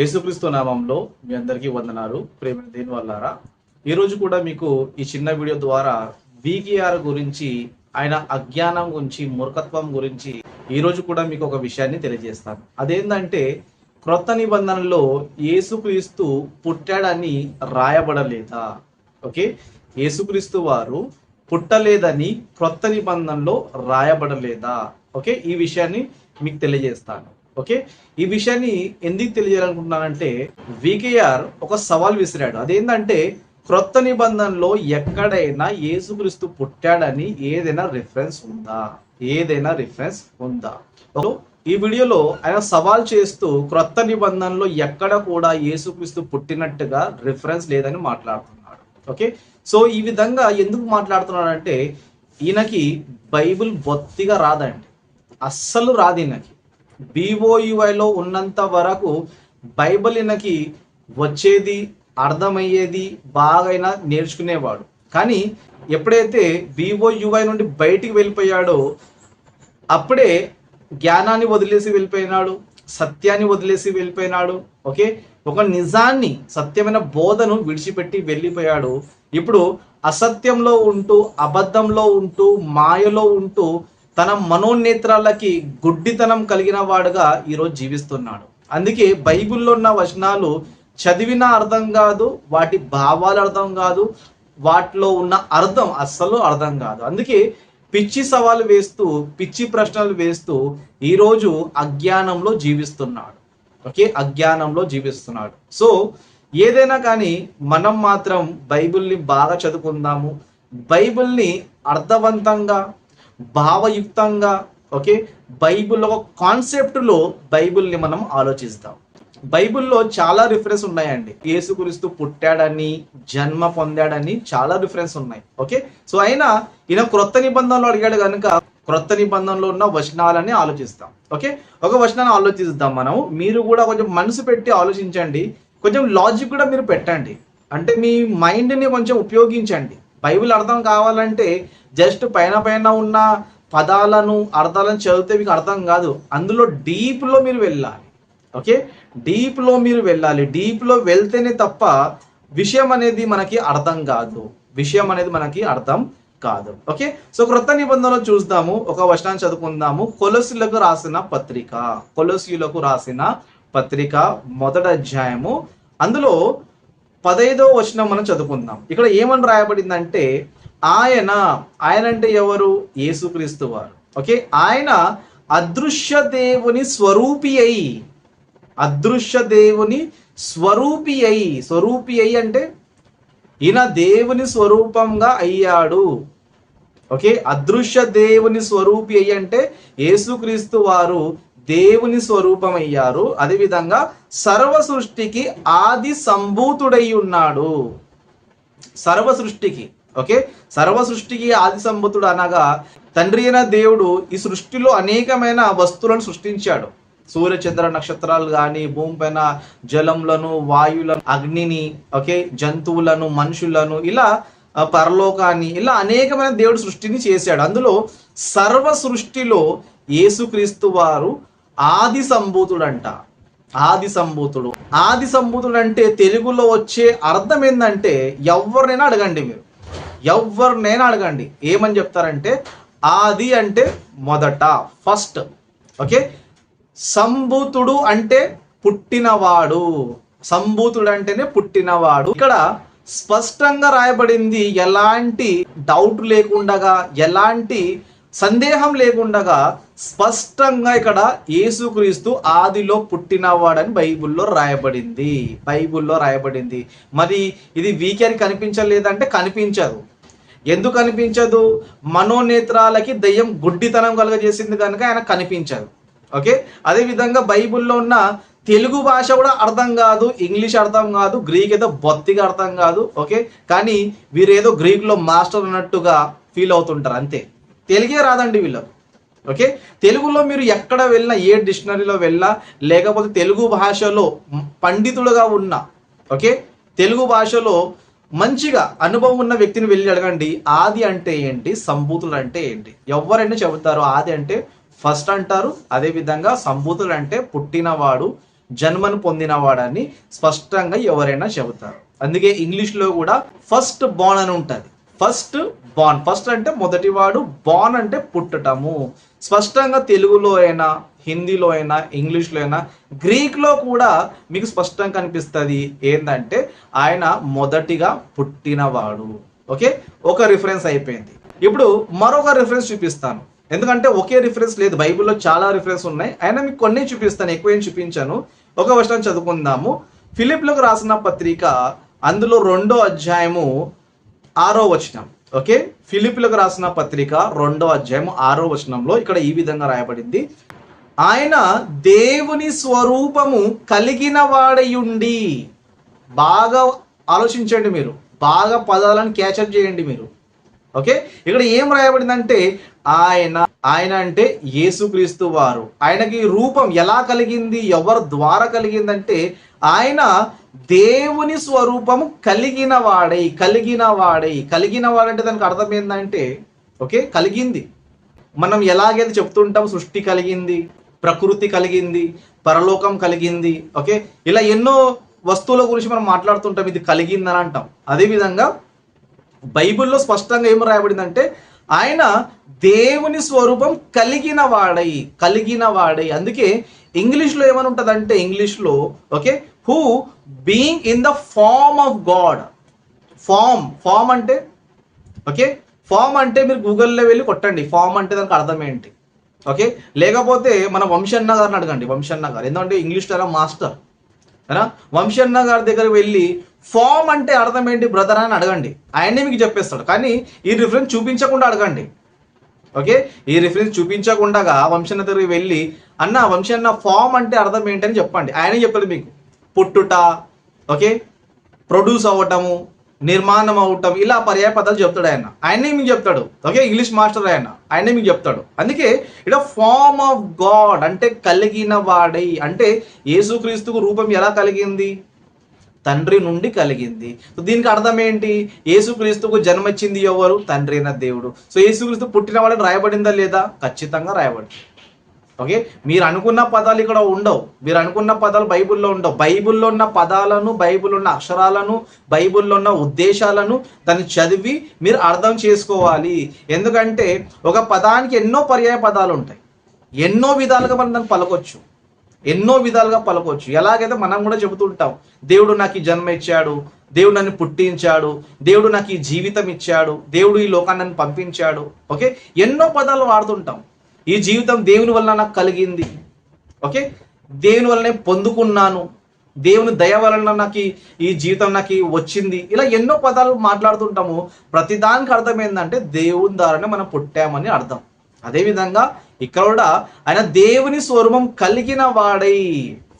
యేసుక్రీస్తు నామంలో మీ అందరికీ వందనాలు. ప్రేమ దేని వల్లారా ఈరోజు కూడా మీకు ఈ చిన్న వీడియో ద్వారా బీకేఆర్ గురించి ఆయన అజ్ఞానం గురించి మూర్ఖత్వం గురించి ఈరోజు కూడా మీకు ఒక విషయాన్ని తెలియజేస్తాను. అదేంటంటే క్రొత్త నిబంధనలో యేసుక్రీస్తు పుట్టాడని రాయబడలేదా? ఓకే? యేసుక్రీస్తు వారు పుట్టలేదని క్రొత్త నిబంధనలో రాయబడలేదా? ఓకే? ఈ విషయాన్ని మీకు తెలియజేస్తాను. ఓకే? ఈ విషయాన్ని ఎందుకు తెలియజేయాలనుకుంటున్నానంటే వికేఆర్ ఒక సవాల్ విసిరాడు. అదేంటంటే క్రొత్త నిబంధనలో ఎక్కడైనా యేసుక్రీస్తు పుట్టాడని ఏదైనా రిఫరెన్స్ ఉందా? ఏదైనా రిఫరెన్స్ ఉందా? ఈ వీడియోలో ఆయన సవాల్ చేస్తూ క్రొత్త నిబంధనలో ఎక్కడ కూడా యేసుక్రీస్తు పుట్టినట్టుగా రిఫరెన్స్ లేదని మాట్లాడుతున్నాడు. ఓకే? సో ఈ విధంగా ఎందుకు మాట్లాడుతున్నాడంటే ఈయనకి బైబిల్ బొత్తిగా రాదండి. అస్సలు రాదు ఈయనకి. బీఓయుఐలో ఉన్నంత వరకు బైబిల్ ఈయనకి వచ్చేది అర్థమయ్యేది బాగైనా నేర్చుకునేవాడు. కానీ ఎప్పుడైతే బీఓయుఐ నుండి బయటికి వెళ్ళిపోయాడో అప్పుడే జ్ఞానాన్ని వదిలేసి వెళ్ళిపోయినాడు సత్యాన్ని వదిలేసి వెళ్ళిపోయినాడు ఓకే? ఒక నిజాన్ని సత్యమైన బోధను విడిచిపెట్టి వెళ్ళిపోయాడు. ఇప్పుడు అసత్యంలో ఉంటూ అబద్ధంలో ఉంటూ మాయలో ఉంటూ తన మనోనేత్రాలకి గుడ్డితనం కలిగిన వాడుగా ఈరోజు జీవిస్తున్నాడు. అందుకే బైబిల్లో ఉన్న వచనాలు చదివిన అర్థం కాదు వాటి భావాలు అర్థం కాదు వాటిలో ఉన్న అర్థం అస్సలు అర్థం కాదు. అందుకే పిచ్చి సవాలు వేస్తూ పిచ్చి ప్రశ్నలు వేస్తూ ఈరోజు అజ్ఞానంలో జీవిస్తున్నాడు. ఓకే? అజ్ఞానంలో జీవిస్తున్నాడు. సో ఏదైనా కానీ మనం మాత్రం బైబిల్ని బాగా చదువుకుందాము. బైబిల్ని అర్థవంతంగా భావయుక్తంగా ఓకే? బైబిల్ ఒక కాన్సెప్ట్లో బైబిల్ని మనం ఆలోచిస్తాం. బైబిల్లో చాలా రిఫరెన్స్ ఉన్నాయండి. యేసుక్రీస్తు పుట్టాడని జన్మ పొందాడని చాలా రిఫరెన్స్ ఉన్నాయి. ఓకే? సో అయినా ఈయన క్రొత్త నిబంధనలు అడిగాడు కనుక క్రొత్త నిబంధనలో ఉన్న వచనాలని ఆలోచిస్తాం. ఓకే? ఒక వచనాన్ని ఆలోచిస్తాం మనం. మీరు కూడా కొంచెం మనసు పెట్టి ఆలోచించండి. కొంచెం లాజిక్ కూడా మీరు పెట్టండి. అంటే మీ మైండ్ని కొంచెం ఉపయోగించండి. బైబిల్ అర్థం కావాలంటే జస్ట్ పైన పైన ఉన్న పదాలను అర్థాలను చదివితే మీకు అర్థం కాదు. అందులో డీప్లో మీరు వెళ్ళాలి. ఓకే డీప్లో మీరు వెళ్ళాలి. డీప్లో వెళ్తేనే తప్ప విషయం అనేది మనకి అర్థం కాదు. విషయం అనేది మనకి అర్థం కాదు. ఓకే సో క్రొత్త నిబంధనలో చూద్దాము. ఒక వచనాన్ని చదువుకుందాము. కొలసీలకు రాసిన పత్రిక. కొలసులకు రాసిన పత్రిక మొదటి అధ్యాయము. అందులో పదైదో వచనం మనం చదువుకుందాం. ఇక్కడ ఏమని రాయబడిందంటే ఆయన ఆయన అంటే ఎవరు? యేసుక్రీస్తు వారు. ఓకే? ఆయన అదృశ్య దేవుని స్వరూపి అయి అదృశ్య దేవుని స్వరూపి అయి స్వరూపి అయి అంటే ఈయన దేవుని స్వరూపంగా అయ్యాడు. ఓకే? అదృశ్య దేవుని స్వరూపి అయ్యి అంటే యేసుక్రీస్తు వారు దేవుని స్వరూపం అయ్యారు అదేవిధంగా సర్వ సృష్టికి ఆది సంభూతుడై ఉన్నాడు. సర్వ సృష్టికి ఓకే? సర్వ సృష్టికి ఆది సంభూతుడు అనగా తండ్రి అయిన దేవుడు ఈ సృష్టిలో అనేకమైన వస్తువులను సృష్టించాడు. సూర్య చంద్ర నక్షత్రాలు కానీ భూమి పైన జలంలను వాయులను అగ్నిని ఓకే? జంతువులను మనుషులను ఇలా పరలోకాన్ని ఇలా అనేకమైన దేవుడు సృష్టిని చేశాడు. అందులో సర్వ సృష్టిలో యేసుక్రీస్తు వారు ఆది సంభూతుడంట ఆది సంభూతుడు ఆది సంభూతుడు అంటే తెలుగులో వచ్చే అర్థం ఏంటంటే ఎవరినైనా అడగండి మీరు. ఎవరినైనా అడగండి. ఏమని చెప్తారంటే ఆది అంటే మొదట ఫస్ట్. ఓకే? సంభూతుడు అంటే పుట్టినవాడు. సంభూతుడు అంటేనే పుట్టినవాడు. ఇక్కడ స్పష్టంగా రాయబడింది ఎలాంటి డౌట్ లేకుండగా ఎలాంటి సందేహం లేకుండగా స్పష్టంగా ఇక్కడ యేసుక్రీస్తు ఆదిలో పుట్టినవాడని బైబిల్లో రాయబడింది. బైబిల్లో రాయబడింది. మరి ఇది వీకెన్ కనిపించలేదంటే కనిపించదు. ఎందుకు కనిపించదు? మనోనేత్రాలకి దయ్యం గుడ్డితనం కలుగజేసింది కనుక ఆయన కనిపించదు. ఓకే? అదేవిధంగా బైబుల్లో ఉన్న తెలుగు భాష కూడా అర్థం కాదు ఇంగ్లీష్ అర్థం కాదు గ్రీక్ ఏదో బొత్తిగా అర్థం కాదు. ఓకే? కానీ వీరేదో గ్రీక్లో మాస్టర్ అన్నట్టుగా ఫీల్ అవుతుంటారు అంతే. తెలుగే రాదండి వీళ్ళకు ఓకే? తెలుగులో మీరు ఎక్కడ వెళ్ళినా ఏ డిక్షనరీలో వెళ్ళా లేకపోతే తెలుగు భాషలో పండితుడుగా ఉన్న ఓకే? తెలుగు భాషలో మంచిగా అనుభవం ఉన్న వ్యక్తిని వెళ్ళి అడగండి. ఆది అంటే ఏంటి? సంభూతులు అంటే ఏంటి? ఎవరైనా చెబుతారు ఆది అంటే ఫస్ట్ అంటారు. అదే విధంగా అంటే పుట్టినవాడు జన్మను పొందినవాడని స్పష్టంగా ఎవరైనా చెబుతారు. అందుకే ఇంగ్లీష్లో కూడా ఫస్ట్ బాన్ అని ఉంటుంది. ఫస్ట్ బాన్ ఫస్ట్ అంటే మొదటివాడు బాన్ అంటే పుట్టటము. స్పష్టంగా తెలుగులో అయినా హిందీలో అయినా ఇంగ్లీష్లో అయినా గ్రీక్లో కూడా మీకు స్పష్టంగా కనిపిస్తుంది. ఏంటంటే ఆయన మొదటిగా పుట్టినవాడు. ఓకే? ఒక రిఫరెన్స్ అయిపోయింది. ఇప్పుడు మరొక రిఫరెన్స్ చూపిస్తాను. ఎందుకంటే ఒకే రిఫరెన్స్ లేదు. బైబిల్లో చాలా రిఫరెన్స్ ఉన్నాయి. అయినా మీకు కొన్ని చూపిస్తాను. ఎక్కువ ఏం చూపించాను. ఒక వర్షం చదువుకుందాము. ఫిలిప్లకు రాసిన పత్రిక అందులో రెండో అధ్యాయము ఆరో వచనం. ఓకే? ఫిలిపిలకు రాసిన పత్రిక రెండో అధ్యాయం ఆరో వచనంలో ఇక్కడ ఈ విధంగా రాయబడింది. ఆయన దేవుని స్వరూపము కలిగిన వాడయుండి. బాగా ఆలోచించండి మీరు. బాగా పదాలను క్యాచప్ చేయండి మీరు. ఓకే? ఇక్కడ ఏం రాయబడిందంటే ఆయన ఆయన అంటే యేసుక్రీస్తు వారు. ఆయనకి రూపం ఎలా కలిగింది ఎవరి ద్వారా కలిగిందంటే ఆయన దేవుని స్వరూపము కలిగిన వాడై కలిగిన వాడై. కలిగిన వాడంటే దానికి అర్థం ఏంటంటే ఓకే కలిగింది. మనం ఎలాగైతే చెప్తుంటాం సృష్టి కలిగింది ప్రకృతి కలిగింది పరలోకం కలిగింది ఓకే? ఇలా ఎన్నో వస్తువుల గురించి మనం మాట్లాడుతుంటాం ఇది కలిగిందని అంటాం. అదేవిధంగా బైబిల్లో స్పష్టంగా ఏం రాయబడిందంటే ఆయన దేవుని స్వరూపం కలిగిన వాడై కలిగిన వాడై. అందుకే ఇంగ్లీష్లో ఏమని ఉంటుందంటే ఇంగ్లీష్లో okay? Who being in the form of God form form అంటే ఓకే? ఫామ్ అంటే మీరు గూగుల్లో వెళ్ళి కొట్టండి. ఫామ్ అంటే దానికి అర్థం ఏంటి? ఓకే? లేకపోతే మన వంశన్న గారిని అడగండి. వంశన్న గారు ఎందుకంటే ఇంగ్లీష్లో మాస్టర్. కదా? వంశన్న గారి దగ్గర వెళ్ళి ఫామ్ అంటే అర్థం ఏంటి బ్రదర్ అని అడగండి. ఆయనే మీకు చెప్పేస్తాడు. కానీ ఈ రిఫరెన్స్ చూపించకుండా అడగండి. ఓకే? ఈ రిఫరెన్స్ చూపించకుండా వంశన్న దగ్గరికి వెళ్ళి అన్న వంశన్న ఫామ్ అంటే అర్థం ఏంటని చెప్పండి. ఆయన చెప్తాడు మీకు పుట్టుట ఓకే? ప్రొడ్యూస్ అవ్వటము నిర్మాణం అవటం ఇలా పర్యాయ పదాలు చెప్తాడు ఆయన. ఆయనే మీకు చెప్తాడు ఓకే? ఇంగ్లీష్ మాస్టర్ ఆయన. ఆయనే మీకు చెప్తాడు. అందుకే ఇక్కడ ఫామ్ ఆఫ్ గాడ్ అంటే కలిగిన వాడై అంటే యేసుక్రీస్తుకు రూపం ఎలా కలిగింది? తండ్రి నుండి కలిగింది. సో దీనికి అర్థం ఏంటి? యేసుక్రీస్తుకు జన్మచ్చింది ఎవరు? తండ్రి అయిన దేవుడు. సో యేసుక్రీస్తు పుట్టినవాడని రాయబడిందా లేదా? ఖచ్చితంగా రాయబడింది. ఓకే? మీరు అనుకున్న పదాలు ఇక్కడ ఉండవు. మీరు అనుకున్న పదాలు బైబిల్లో ఉండవు. బైబిల్లో ఉన్న పదాలను బైబిల్లో ఉన్న అక్షరాలను బైబిల్లో ఉన్న ఉద్దేశాలను దాన్ని చదివి మీరు అర్థం చేసుకోవాలి. ఎందుకంటే ఒక పదానికి ఎన్నో పర్యాయ పదాలు ఉంటాయి. ఎన్నో విధాలుగా మనం దాన్ని పలకొచ్చు. ఎన్నో విధాలుగా పలకొచ్చు. ఎలాగైతే మనం కూడా చెబుతుంటాం దేవుడు నాకు ఈ జన్మ ఇచ్చాడు దేవుడు నన్ను పుట్టించాడు దేవుడు నాకు ఈ జీవితం ఇచ్చాడు దేవుడు ఈ లోకాన్ని నన్ను పంపించాడు. ఓకే? ఎన్నో పదాలు వాడుతుంటాం. ఈ జీవితం దేవుని వల్ల నాకు కలిగింది. ఓకే? దేవుని వల్లనే పొందుకున్నాను. దేవుని దయ వలన నాకు ఈ జీవితం నాకు వచ్చింది. ఇలా ఎన్నో పదాలు మాట్లాడుతుంటాము. ప్రతిదానికి అర్థం ఏంటంటే దేవుని ద్వారానే మనం పుట్టామని అర్థం. అదేవిధంగా ఇక్కడ కూడా ఆయన దేవుని స్వరూపం కలిగిన వాడై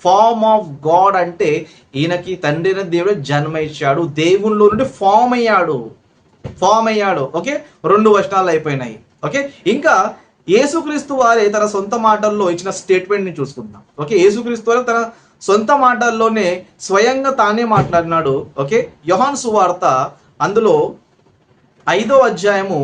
ఫార్మ్ ఆఫ్ గాడ్ అంటే ఈయనకి తండ్రి దేవుడు జన్మ ఇచ్చాడు దేవునిలో నుండి ఫామ్ అయ్యాడు. ఫామ్ అయ్యాడు ఓకే రెండు వచనాలు అయిపోయినాయి ఓకే ఇంకా యేసుక్రీస్తు వారే తన సొంత మాటల్లో ఇచ్చిన స్టేట్మెంట్ని చూసుకుందాం ఓకే యేసుక్రీస్తు వారే తన సొంత మాటల్లోనే స్వయంగా తానే మాట్లాడినాడు ఓకే యోహాన్ సువార్త అందులో ఐదో అధ్యాయము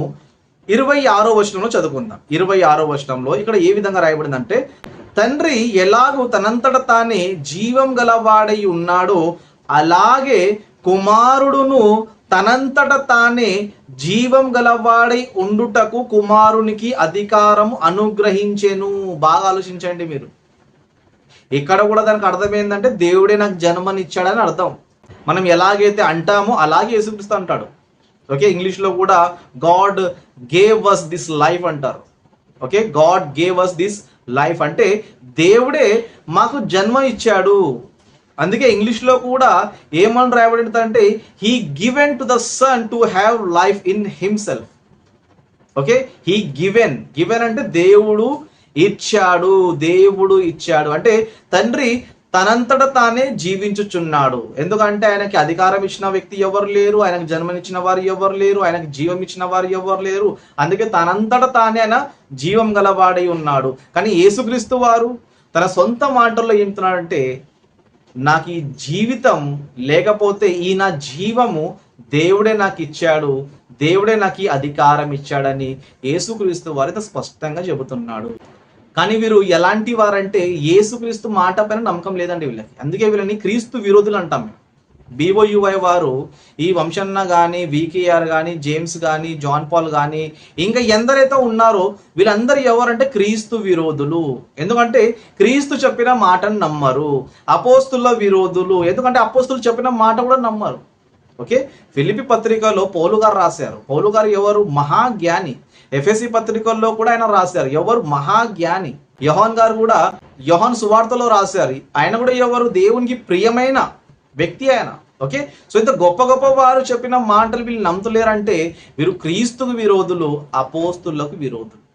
ఇరవై ఆరో వచనంలో చదువుకుందాం. ఇరవై ఆరో వచనంలో ఇక్కడ ఏ విధంగా రాయబడిందంటే తండ్రి ఎలాగూ తనంతట తానే జీవం గలవాడై ఉన్నాడో అలాగే కుమారుడును తనంతట తానే జీవం గలవాడై ఉండుటకు కుమారునికి అధికారం అనుగ్రహించెను. బాగా ఆలోచించండి మీరు. ఇక్కడ కూడా దానికి అర్థం ఏంటంటే దేవుడే నాకు జన్మనిచ్చాడని అర్థం. మనం ఎలాగైతే అంటామో అలాగే యేసుక్రీస్తు అంటాడు. ఓకే ఇంగ్లీష్లో కూడా God gave us this life అంటారు. Okay God gave us this life అంటే దేవుడే మాకు జన్మ ఇచ్చాడు. అందుకే ఇంగ్లీష్లో కూడా ఏమని రాయబడిందంటే he given to the son to have life in himself okay he given given అంటే దేవుడు ఇచ్చాడు దేవుడు ఇచ్చాడు. అంటే తండ్రి తనంతట తానే జీవించుచున్నాడు. ఎందుకంటే ఆయనకి అధికారం ఇచ్చిన వ్యక్తి ఎవరు లేరు ఆయనకు జన్మనిచ్చిన వారు ఎవరు లేరు ఆయనకు జీవం ఇచ్చిన వారు ఎవరు లేరు. అందుకే తనంతట తానే ఆయన జీవం గలవాడై ఉన్నాడు. కానీ యేసుక్రీస్తు వారు తన సొంత మాటల్లో ఏమిస్తున్నాడంటే నాకు ఈ జీవితం లేకపోతే ఈ నా జీవము దేవుడే నాకు ఇచ్చాడు దేవుడే నాకు ఈ అధికారం ఇచ్చాడని యేసుక్రీస్తు వారితో స్పష్టంగా చెబుతున్నాడు. కానీ వీరు ఎలాంటి వారంటే ఏసుక్రీస్తు మాట పైన నమ్మకం లేదండి వీళ్ళకి. అందుకే వీళ్ళని క్రీస్తు విరోధులు అంటాం మేము. బీఓయుఐ వారు ఈ వంశన్న కానీ వికేఆర్ కానీ జేమ్స్ కానీ జాన్ పాల్ కానీ ఇంకా ఎందరైతే ఉన్నారో వీళ్ళందరూ ఎవరంటే క్రీస్తు విరోధులు. ఎందుకంటే క్రీస్తు చెప్పిన మాటను నమ్మరు. అపోస్తుల విరోధులు. ఎందుకంటే అపోస్తులు చెప్పిన మాట కూడా నమ్మరు. ఓకే? ఫిలిపి పత్రికలో పౌలు గారు రాశారు. పౌలు గారు ఎవరు? మహాజ్ఞాని. ఎఫ్ఎస్సి పత్రికల్లో కూడా ఆయన రాశారు. ఎవరు? మహాజ్ఞాని. యోహాన్ గారు కూడా యోహాన్ సువార్తలో రాశారు. ఆయన కూడా ఎవరు? దేవునికి ప్రియమైన వ్యక్తి ఆయన. ఓకే? సో ఇంత గొప్ప గొప్ప వారు చెప్పిన మాటలు వీళ్ళు నమ్ముతలేరంటే వీరు క్రీస్తుకు విరోధులు అపోస్తులకు విరోధులు.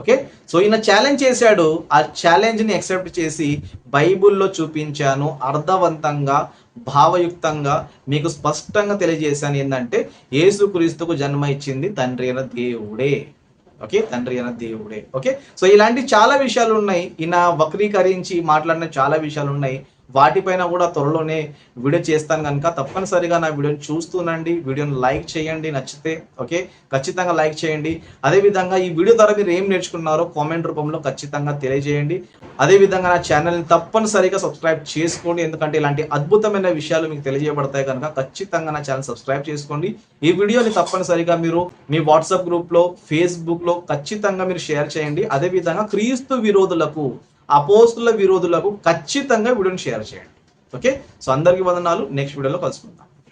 ఓకే? సో ఈయన ఛాలెంజ్ చేశాడు. ఆ ఛాలెంజ్ని యాక్సెప్ట్ చేసి బైబిల్లో చూపించాను. అర్థవంతంగా భావయుక్తంగా మీకు స్పష్టంగా తెలియజేశాను ఏంటంటే యేసుక్రీస్తుకు జన్మ ఇచ్చింది తండ్రి అయిన దేవుడే. ఓకే? తండ్రి అయిన దేవుడే. ఓకే? సో ఇలాంటి చాలా విషయాలు ఉన్నాయి. ఈయన వక్రీకరించి మాట్లాడిన చాలా విషయాలు ఉన్నాయి. వాటిపైన కూడా త్వరలోనే వీడియో చేస్తాను కనుక తప్పనిసరిగా నా వీడియోని చూస్తూనండి. వీడియోని లైక్ చేయండి నచ్చితే ఓకే? ఖచ్చితంగా లైక్ చేయండి. అదేవిధంగా ఈ వీడియో ద్వారా మీరు ఏం నేర్చుకున్నారో కామెంట్ రూపంలో ఖచ్చితంగా తెలియజేయండి. అదేవిధంగా నా ఛానల్ని తప్పనిసరిగా సబ్స్క్రైబ్ చేసుకోండి. ఎందుకంటే ఇలాంటి అద్భుతమైన విషయాలు మీకు తెలియజేయబడతాయి కనుక ఖచ్చితంగా నా ఛానల్ సబ్స్క్రైబ్ చేసుకోండి. ఈ వీడియోని తప్పనిసరిగా మీరు మీ వాట్సాప్ గ్రూప్లో ఫేస్బుక్లో ఖచ్చితంగా మీరు షేర్ చేయండి. అదేవిధంగా క్రీస్తు విరోధులకు అపోస్తుల విరోధులకు ఖచ్చితంగా వీడియోని షేర్ చేయండి. ఓకే సో అందరికీ వందనాలు. నెక్స్ట్ వీడియోలో కలుసుకుందాం.